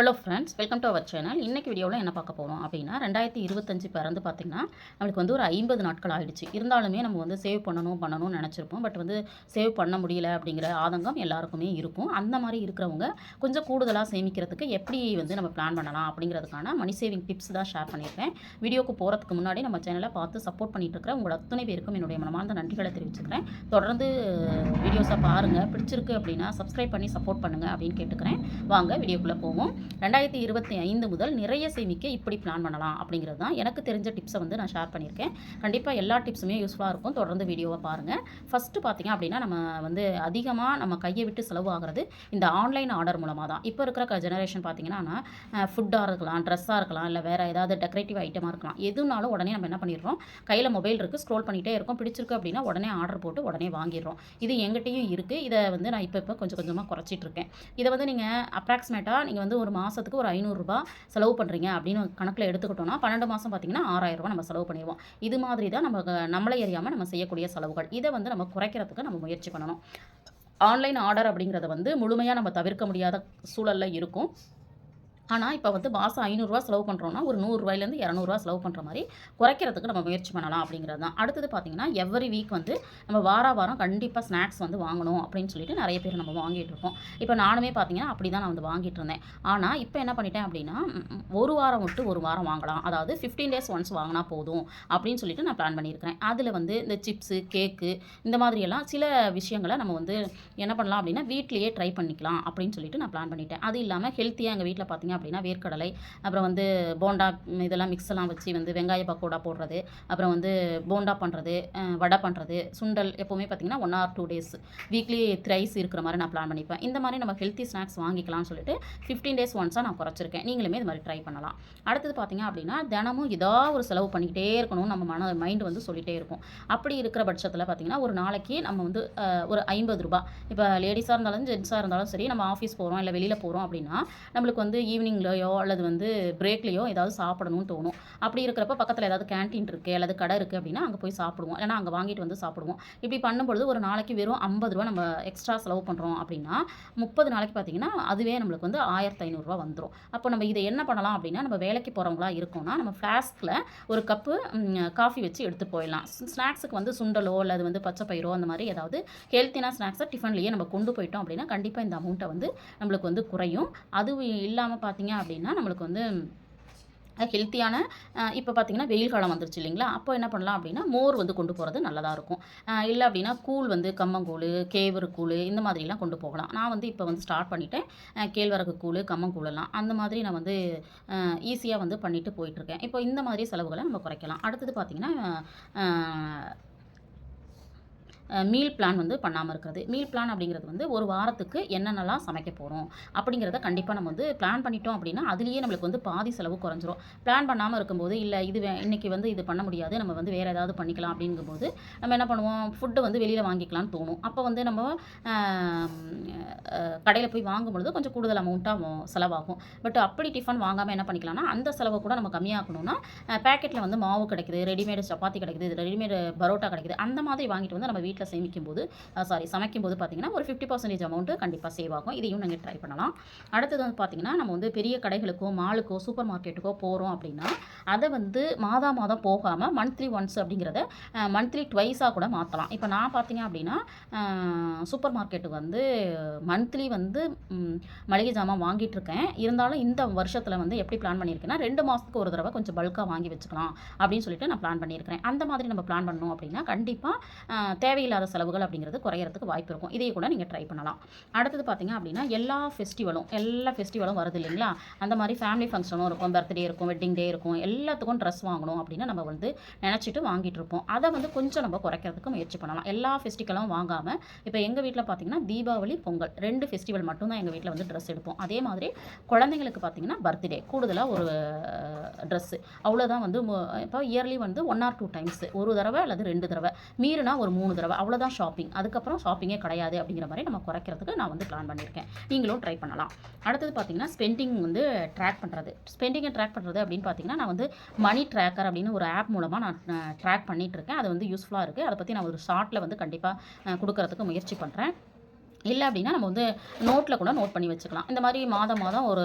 Hello friends welcome to our channel இன்னைக்கு வீடியோவில் என்ன பார்க்க போகிறோம் அப்படின்னா ரெண்டாயிரத்தி இருபத்தஞ்சு பிறந்து பார்த்திங்கன்னா நம்மளுக்கு வந்து ஒரு ஐம்பது நாட்கள் ஆகிடுச்சு இருந்தாலுமே நம்ம வந்து சேவ் பண்ணணும் பண்ணணும்னு நினச்சிருப்போம். பட் வந்து சேவ் பண்ண முடியல அப்படிங்கிற ஆதங்கம் எல்லாருக்குமே இருக்கும். அந்த மாதிரி இருக்கிறவங்க கொஞ்சம் கூடுதலாக சேமிக்கிறதுக்கு எப்படி வந்து நம்ம பிளான் பண்ணலாம் அப்படிங்கிறதுக்கான மணி சேவிங் டிப்ஸ் தான் ஷேர் பண்ணியிருக்கேன். வீடியோக்கு போகிறதுக்கு முன்னாடி நம்ம சேனலை பார்த்து சப்போர்ட் பண்ணிட்டு இருக்கிற உங்களோட அத்தனை பேருக்கும் என்னுடைய மனமார்ந்த நன்றிகளை தெரிவிச்சுக்கிறேன். தொடர்ந்து வீடியோஸை பாருங்கள் பிடிச்சிருக்கு அப்படின்னா சப்ஸ்கிரைப் பண்ணி சப்போர்ட் பண்ணுங்கள் அப்படின்னு கேட்டுக்கிறேன். வாங்க வீடியோக்குள்ளே போவோம். ரெண்டாயிரத்தி இருபத்தி ஐந்து முதல் நிறைய சேமிக்க இப்படி பிளான் பண்ணலாம் அப்படிங்கிறது தான் எனக்கு தெரிஞ்ச டிப்ஸை வந்து நான் ஷேர் பண்ணியிருக்கேன். கண்டிப்பாக எல்லா டிப்ஸுமே யூஸ்ஃபுல்லாக இருக்கும். தொடர்ந்து வீடியோவை பாருங்கள் ஃபஸ்ட்டு பார்த்தீங்க அப்படின்னா நம்ம வந்து அதிகமாக நம்ம கையை விட்டு செலவு ஆகிறது இந்த ஆன்லைன் ஆர்டர் மூலமாக தான். இப்போ இருக்கிற ஜெனரேஷன் பார்த்தீங்கன்னா ஃபுட்டாக இருக்கலாம் ட்ரெஸ்ஸாக இருக்கலாம் இல்லை வேறு ஏதாவது டெக்கரேட்டிவ் ஐட்டமாக இருக்கலாம். எதுனாலும் உடனே நம்ம என்ன பண்ணிடுறோம்? கையில் மொபைல் இருக்குது ஸ்க்ரோல் பண்ணிகிட்டே இருக்கோம். பிடிச்சிருக்கு அப்படின்னா உடனே ஆர்டர் போட்டு உடனே வாங்கிடுறோம். இது எங்கிட்டையும் இருக்குது இதை வந்து நான் இப்போ இப்போ கொஞ்சம் கொஞ்சமாக குறைச்சிட்ருக்கேன் இதை வந்து நீங்கள் அப்ராக்சிமேட்டாக நீங்கள் வந்து ஒரு மாதத்துக்கு ஒரு ஐநூறுரூபா செலவு பண்ணுறீங்க அப்படின்னு கணக்கில் எடுத்துக்கிட்டோம்னா பன்னெண்டு மாதம் பார்த்தீங்கன்னா ஆறாயிரரூபா நம்ம செலவு பண்ணிடுவோம். இது மாதிரி தான் நம்ம நம்மளை அறியாமல் நம்ம செய்யக்கூடிய செலவுகள். இதை வந்து நம்ம குறைக்கிறதுக்கு நம்ம முயற்சி பண்ணணும். ஆன்லைன் ஆர்டர் அப்படிங்கிறத வந்து முழுமையாக நம்ம தவிர்க்க முடியாத சூழலில் இருக்கும். ஆனால் இப்போ வந்து மாதம் ஐநூறுரூவா செலவு பண்ணுறோன்னா ஒரு நூறுரூவாயிலேருந்து இரநூறுவா செலவு பண்ணுற மாதிரி குறைக்கிறதுக்கு நம்ம முயற்சி பண்ணலாம் அப்படிங்கிறது தான். அடுத்தது பார்த்திங்கன்னா எவ்ரி வீக் வந்து நம்ம வார வாரம் கண்டிப்பாக ஸ்நாக்ஸ் வந்து வாங்கணும் அப்படின்னு சொல்லிட்டு நிறைய பேர் நம்ம வாங்கிட்டு இருக்கோம். இப்போ நானுமே பார்த்தீங்கன்னா அப்படி தான் நான் வந்து வாங்கிட்டு இருந்தேன். ஆனால் இப்போ என்ன பண்ணிட்டேன் அப்படின்னா ஒரு வாரம் விட்டு ஒரு வாரம் வாங்கலாம். அதாவது ஃபிஃப்டீன் டேஸ் ஒன்ஸ் வாங்கினா போதும் அப்படின்னு சொல்லிட்டு நான் பிளான் பண்ணியிருக்கிறேன். அதில் வந்து இந்த சிப்ஸு கேக்கு இந்த மாதிரியெல்லாம் சில விஷயங்களை நம்ம வந்து என்ன பண்ணலாம் அப்படின்னா வீட்லேயே ட்ரை பண்ணிக்கலாம் அப்படின்னு சொல்லிட்டு நான் பிளான் பண்ணிட்டேன். அது இல்லாமல் ஹெல்த்தியாக எங்கள் வீட்டில் பார்த்திங்க அப்படின்னா வேர்க்கடலை அப்புறம் வந்து போண்டா இதெல்லாம் மிக்ஸெல்லாம் வச்சு வந்து வெங்காய பக்கோடா போடுறது அப்புறம் வந்து போண்டா பண்ணுறது வடை பண்ணுறது சுண்டல் எப்போவுமே பார்த்தீங்கன்னா one or two days weekly thrice இருக்கிற மாதிரி நான் பிளான் பண்ணிப்பேன். இந்த மாதிரி நம்ம ஹெல்த்தி ஸ்நாக்ஸ் வாங்கிக்கலாம்னு சொல்லிட்டு ஃபிஃப்டீன் டேஸ் ஒன்ஸாக நான் குறைச்சிருக்கேன். நீங்களுமே இது மாதிரி ட்ரை பண்ணலாம். அடுத்தது பார்த்திங்க அப்படின்னா தினமும் ஏதாவது ஒரு செலவு பண்ணிக்கிட்டே இருக்கணும் நம்ம மன மைண்டு வந்து சொல்லிகிட்டே இருக்கும். அப்படி இருக்கிற பட்சத்தில் பார்த்தீங்கன்னா ஒரு நாளைக்கு நம்ம வந்து ஒரு ஐம்பது ரூபா இப்போ லேடிஸாக இருந்தாலும் ஜென்ஸாக இருந்தாலும் சரி நம்ம ஆஃபீஸ் போகிறோம் இல்லை வெளியில் போகிறோம் அப்படின்னா நம்மளுக்கு வந்து ஈவினிங் ஈவினிங்லேயோ அல்லது வந்து பிரேக்லேயோ ஏதாவது சாப்பிடணும்னு தோணும். அப்படி இருக்கிறப்ப பக்கத்தில் ஏதாவது கேன்டீன் இருக்குது அல்லது கடை இருக்குது அப்படின்னா அங்கே போய் சாப்பிடுவோம். ஏன்னா அங்கே வாங்கிட்டு வந்து சாப்பிடுவோம். இப்படி பண்ணும்பொழுது ஒரு நாளைக்கு வெறும் ஐம்பது ரூபா நம்ம எக்ஸ்ட்ரா செலவு பண்ணுறோம் அப்படின்னா முப்பது நாளைக்கு பார்த்தீங்கன்னா அதுவே நம்மளுக்கு வந்து ஆயிரத்தி ஐநூறுரூவா வந்துடும் அப்போ நம்ம இதை என்ன பண்ணலாம் அப்படின்னா நம்ம வேலைக்கு போகிறவங்களா இருக்கோம்னா நம்ம ஃப்ளாஸ்கில் ஒரு கப்பு காஃபி வச்சு எடுத்து போயிடலாம். ஸ்நாக்ஸுக்கு வந்து சுண்டலோ அல்லது வந்து பச்சை பயிரோ அந்த மாதிரி ஏதாவது ஹெல்த்தியான ஸ்நாக்ஸை டிஃபன்லேயே நம்ம கொண்டு போயிட்டோம் அப்படின்னா கண்டிப்பாக இந்த அமௌண்ட்டை வந்து நம்மளுக்கு வந்து குறையும். அது இல்லாமல் பார்த்தீங்க அப்படின்னா நம்மளுக்கு வந்து ஹெல்த்தியான இப்போ பார்த்தீங்கன்னா வெயில் காலம் வந்துருச்சு இல்லைங்களா? அப்போ என்ன பண்ணலாம் அப்படின்னா மோர் வந்து கொண்டு போகிறது நல்லதாக இருக்கும். இல்லை அப்படின்னா கூழ் வந்து கம்மங்கூழ் கேவரு கூழ் இந்த மாதிரிலாம் கொண்டு போகலாம். நான் வந்து இப்போ வந்து ஸ்டார்ட் பண்ணிவிட்டேன் கேழ்வரகு கூழ் கம்மங்கூழெல்லாம் அந்த மாதிரி நான் வந்து ஈஸியாக வந்து பண்ணிவிட்டு போயிட்டுருக்கேன் இப்போ இந்த மாதிரி செலவுகளை நம்ம குறைக்கலாம். அடுத்தது பார்த்திங்கன்னா மீல் பிளான் வந்து பண்ணாமல் இருக்கிறது. மீல் பிளான் அப்படிங்கிறது வந்து ஒரு வாரத்துக்கு என்னென்னலாம் சமைக்க போகிறோம் அப்படிங்கிறத கண்டிப்பாக நம்ம வந்து பிளான் பண்ணிட்டோம் அப்படின்னா அதுலேயே நம்மளுக்கு வந்து பாதி செலவு குறைஞ்சிரும். பிளான் பண்ணாமல் இருக்கும்போது இல்லை இது இன்றைக்கி வந்து இது பண்ண முடியாது நம்ம வந்து வேறு ஏதாவது பண்ணிக்கலாம் அப்படிங்கும்போது நம்ம என்ன பண்ணுவோம்? ஃபுட்டு வந்து வெளியில் வாங்கிக்கலாம்னு தோணும். அப்போ வந்து நம்ம கடையில் போய் வாங்கும்பொழுது கொஞ்சம் கூடுதல் அமௌண்ட்டாக செலவாகும். பட் அப்படி டிஃபன் வாங்காமல் என்ன பண்ணிக்கலாம்னா அந்த செலவை கூட நம்ம கம்மியாக்கணும்னா பேக்கெட்டில் வந்து மாவு கிடைக்குது ரெடிமேடு சப்பாத்தி கிடைக்குது ரெடிமேடு பரோட்டா கிடைக்குது அந்த மாதிரி வாங்கிட்டு வந்து நம்ம வீட்டில் சேமிக்கும் போது சாரி சமைக்கும் போது பார்த்தீங்கன்னா ஒரு ஃபிஃப்டி பர்சன்டேஜ் அமௌண்ட்டு கண்டிப்பாக சேவ் ஆகும். இதையும் நீங்கள் ட்ரை பண்ணலாம். அடுத்தது வந்து பார்த்தீங்கன்னா நம்ம வந்து பெரிய கடைகளுக்கோ மாலுக்கோ சூப்பர் மார்க்கெட்டுக்கோ போகிறோம் அப்படின்னா அதை வந்து மாதா மாதம் போகாமல் மந்த்லி ஒன்ஸ் அப்படிங்கிறத மந்த்லி ட்வைஸாக கூட மாற்றலாம் இப்போ நான் பார்த்தீங்க அப்படின்னா சூப்பர் மார்க்கெட்டுக்கு வந்து மந்த்லி வந்து மளிகை ஜாமான் வாங்கிட்டு இருக்கேன். இருந்தாலும் இந்த வருஷத்தில் வந்து எப்படி பிளான் பண்ணியிருக்கேன்னா ரெண்டு மாதத்துக்கு ஒரு தடவை கொஞ்சம் பல்காக வாங்கி வச்சுக்கலாம் அப்படின்னு சொல்லிட்டு நான் பிளான் பண்ணியிருக்கிறேன். அந்த மாதிரி நம்ம பிளான் பண்ணோம் அப்படின்னா கண்டிப்பாக தேவையில்லை தேவையில்லாத செலவுகள் அப்படிங்கிறது குறையறதுக்கு வாய்ப்பு இருக்கும். இதையே கூட நீங்கள் ட்ரை பண்ணலாம். அடுத்தது பார்த்தீங்க அப்படின்னா எல்லா ஃபெஸ்டிவலும் எல்லா ஃபெஸ்டிவலும் வருது இல்லைங்களா? அந்த மாதிரி ஃபேமிலி ஃபங்க்ஷனும் இருக்கும். பர்த்டே இருக்கும் வெட்டிங் டே இருக்கும். எல்லாத்துக்கும் ட்ரெஸ் வாங்கணும் அப்படின்னு நம்ம வந்து நினச்சிட்டு வாங்கிட்டு இருப்போம். அதை வந்து கொஞ்சம் நம்ம குறைக்கிறதுக்கு முயற்சி பண்ணலாம். எல்லா ஃபெஸ்டிவலும் வாங்காமல் இப்போ எங்கள் வீட்டில் பார்த்தீங்கன்னா தீபாவளி பொங்கல் ரெண்டு ஃபெஸ்டிவல் மட்டும்தான் எங்கள் வீட்டில் வந்து ட்ரெஸ் எடுப்போம். அதே மாதிரி குழந்தைங்களுக்கு பார்த்தீங்கன்னா பர்த்டே கூடுதலாக ஒரு ட்ரெஸ்ஸு அவ்வளோதான் வந்து இப்போ இயர்லி வந்து ஒன் ஆர் டூ டைம்ஸ் ஒரு தடவை அல்லது ரெண்டு தடவை. மீறினா ஒரு மூணு தடவை. அவ்வளோதான் ஷாப்பிங் அதுக்கப்புறம் ஷாப்பிங்கே கிடையாது அப்படிங்கிற மாதிரி நம்ம குறைக்கிறதுக்கு நான் வந்து பிளான் பண்ணியிருக்கேன். நீங்களும் ட்ரை பண்ணலாம். அடுத்தது பார்த்தீங்கன்னா ஸ்பெண்டிங் வந்து ட்ராக் பண்ணுறது ஸ்பெண்டிங்கை ட்ராக் பண்ணுறது அப்படின்னு பார்த்தீங்கன்னா நான் வந்து மணி ட்ராக்கர் அப்படின்னு ஒரு ஆப் மூலமாக நான் ட்ராக் பண்ணிகிட்ருக்கேன் இருக்கேன். அது வந்து யூஸ்ஃபுல்லாக இருக்குது அதை பற்றி நான் ஒரு ஷார்ட்டில் வந்து கண்டிப்பாக கொடுக்கறதுக்கு முயற்சி பண்ணுறேன் இல்லை அப்படின்னா நம்ம வந்து நோட்டில் கூட நோட் பண்ணி வச்சுக்கலாம். இந்த மாதிரி மாதம் மாதம் ஒரு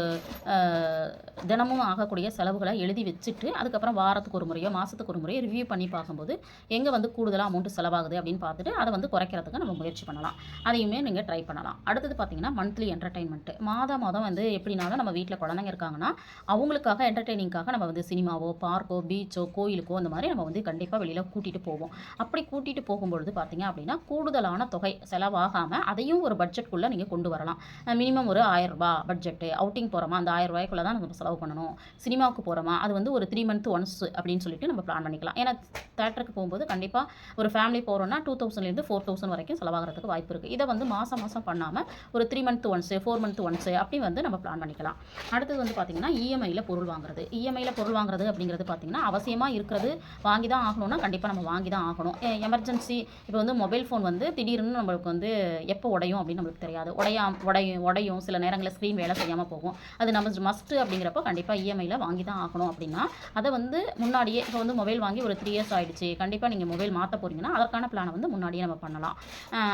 தினமும் ஆகக்கூடிய செலவுகளை எழுதி வச்சுட்டு அதுக்கப்புறம் வாரத்துக்கு ஒரு முறையோ மாதத்துக்கு ஒரு முறையோ ரிவ்யூ பண்ணி பார்க்கும்போது எங்கே வந்து கூடுதலாக அமௌண்ட் செலவாகுது அப்படின்னு பார்த்துட்டு அதை வந்து குறைக்கிறதுக்கு நம்ம முயற்சி பண்ணலாம். அதையுமே நீங்கள் ட்ரை பண்ணலாம். அடுத்தது பார்த்தீங்கன்னா மந்த்லி என்டர்டைன்மெண்ட்டு மாதம் மாதம் வந்து எப்படினாலும் நம்ம வீட்டில் குழந்தைங்க இருக்காங்கன்னா அவங்களுக்காக என்டர்டெய்னிங்காக நம்ம வந்து சினிமாவோ பார்க்கோ பீச்சோ கோயிலுக்கோ அந்த மாதிரி நம்ம வந்து கண்டிப்பாக வெளியில் கூட்டிகிட்டு போவோம். அப்படி கூட்டிகிட்டு போகும்பொழுது பார்த்தீங்க அப்படின்னா கூடுதலான தொகை செலவாகாமல் அதையும் ஒரு பட்ஜெட்குள்ளே நீங்கள் கொண்டு வரலாம். மினிமம் ஒரு ஆயிரரூபா பட்ஜெட்டு அவுட்டிங் போகிறோமா அந்த ஆயிரம் ரூபாய்க்குள்ளே தான் நம்ம செலவு பண்ணணும். சினிமாவுக்கு போகிறோமா அது வந்து ஒரு த்ரீ மந்த் ஒன்ஸ் அப்படின்னு சொல்லிட்டு நம்ம பிளான் பண்ணிக்கலாம். ஏன்னா தேட்டருக்கு போகும்போது கண்டிப்பாக ஒரு ஃபேமிலி போகிறோன்னா டூ தௌசண்ட்லேருந்து ஃபோர் தௌசண்ட் வரைக்கும் செலவாகிறதுக்கு வாய்ப்பு இருக்குது இதை வந்து மாதம் மாதம் பண்ணாமல் ஒரு three month once four month once அப்படி வந்து நம்ம பிளான் பண்ணிக்கலாம். அடுத்தது வந்து பார்த்திங்கன்னா இஎம்ஐயில் பொருள் வாங்குறது. இஎம்ஐயில் பொருள் வாங்குறது அப்படிங்கிறது பார்த்திங்கன்னா அவசியமாக இருக்கிறது. வாங்கி தான் ஆகணும்னா கண்டிப்பாக நம்ம வாங்கி தான் ஆகணும். எமர்ஜென்சி இப்போ வந்து மொபைல் ஃபோன் வந்து திடீர்னு நம்மளுக்கு வந்து எப்போ உடையும்? அப்படின்னு நம்மளுக்கு தெரியாது. உடையா உடையும் உடையும் சில நேரங்களில் ஸ்க்ரீன் வேலை செய்யாமல் போகும். அது நம்ம மஸ்ட்டு அப்படிங்கிறப்ப கண்டிப்பாக இஎம்ஐயில் வாங்கி தான் ஆகணும் அப்படின்னா அதை வந்து முன்னாடியே இப்போ வந்து மொபைல் வாங்கி ஒரு த்ரீ இயர்ஸ் ஆயிடுச்சு. கண்டிப்பாக நீங்கள் மொபைல் மாற்ற போகிறீங்கன்னா அதற்கான பிளானை வந்து முன்னாடியே நம்ம பண்ணலாம்.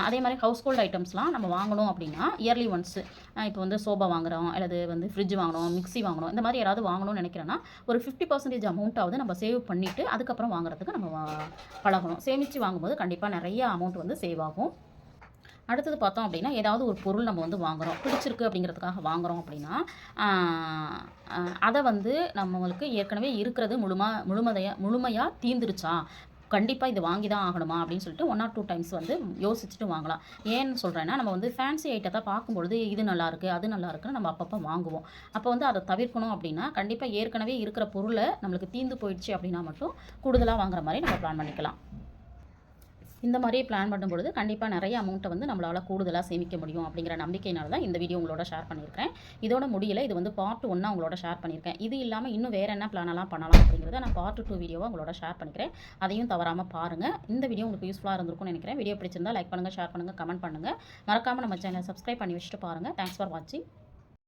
அதே மாதிரி ஹவுஸ் ஹோல்ட் ஐட்டம்ஸ்லாம் நம்ம வாங்கணும் அப்படின்னா இயர்லி ஒன்ஸ் இப்போ வந்து சோபா வாங்குறோம் அல்லது வந்து ஃப்ரிட்ஜ் வாங்கணும் மிக்ஸி வாங்கணும் இந்த மாதிரி யாராவது வாங்கணும்னு நினைக்கிறேன்னா ஒரு ஃபிஃப்டி பர்சன்டேஜ் அமௌண்ட்டாவது நம்ம சேவ் பண்ணிவிட்டு அதுக்கப்புறம் வாங்குறதுக்கு நம்ம பழகணும். சேமித்து வாங்கும்போது கண்டிப்பாக நிறைய அமௌண்ட் வந்து சேவ் ஆகும். அடுத்தது பார்த்தோம் அப்படின்னா ஏதாவது ஒரு பொருள் நம்ம வந்து வாங்குறோம். பிடிச்சிருக்கு அப்படிங்கிறதுக்காக வாங்குகிறோம் அப்படின்னா அதை வந்து நம்மளுக்கு ஏற்கனவே இருக்கிறது முழுமா முழுமதையாக முழுமையாக தீந்துருச்சா கண்டிப்பாக இது வாங்கி தான் ஆகணுமா? அப்படின்னு சொல்லிட்டு ஒன் ஆர் டூ டைம்ஸ் வந்து யோசிச்சுட்டு வாங்கலாம். ஏன்னு சொல்கிறேன்னா நம்ம வந்து ஃபேன்சி ஐட்டத்தை பார்க்கும்பொழுது இது நல்லா இருக்குது அது நல்லா இருக்குன்னு நம்ம அப்பப்போ வாங்குவோம். அப்போ வந்து அதை தவிர்க்கணும் அப்படின்னா கண்டிப்பாக ஏற்கனவே இருக்கிற பொருளை நம்மளுக்கு தீந்து போயிடுச்சு அப்படின்னா மட்டும் கூடுதலாக வாங்குற மாதிரி நம்ம பிளான் பண்ணிக்கலாம். இந்த மாதிரி பிளான் பண்ணும்பொழுது கண்டிப்பாக நிறைய அமௌண்ட்டை வந்து நம்மளால் கூடுதலாக சேமிக்க முடியும் அப்படிங்கிற நம்பிக்கையினால தான் இந்த வீடியோ உங்களோட ஷேர் பண்ணியிருக்கேன் இதோட முடியல இது வந்து பார்ட் ஒன்னாக உங்களோட ஷேர் பண்ணியிருக்கேன். இது இல்லாமல் இன்னும் வேறு என்ன பிளானெல்லாம் பண்ணலாம் அப்படிங்கிறத நான் பார்ட் டூ வீடியோவாக உங்களோட ஷேர் பண்ணிக்கிறேன். அதையும் தவறாமல் பாருங்கள் இந்த வீடியோ உங்களுக்கு யூஸ்ஃபுல்லாக இருந்திருக்கும்னு நினைக்கிறேன். வீடியோ பிடிச்சிருந்தா லைக் பண்ணுங்கள் ஷேர் பண்ணுங்கள் கமெண்ட் பண்ணுங்கள் மறக்காமல் நம்ம சேனலை சப்ஸ்கிரைப் பண்ணி வச்சுட்டு பாருங்கள் தேங்க்ஸ் ஃபார் வாட்சிங்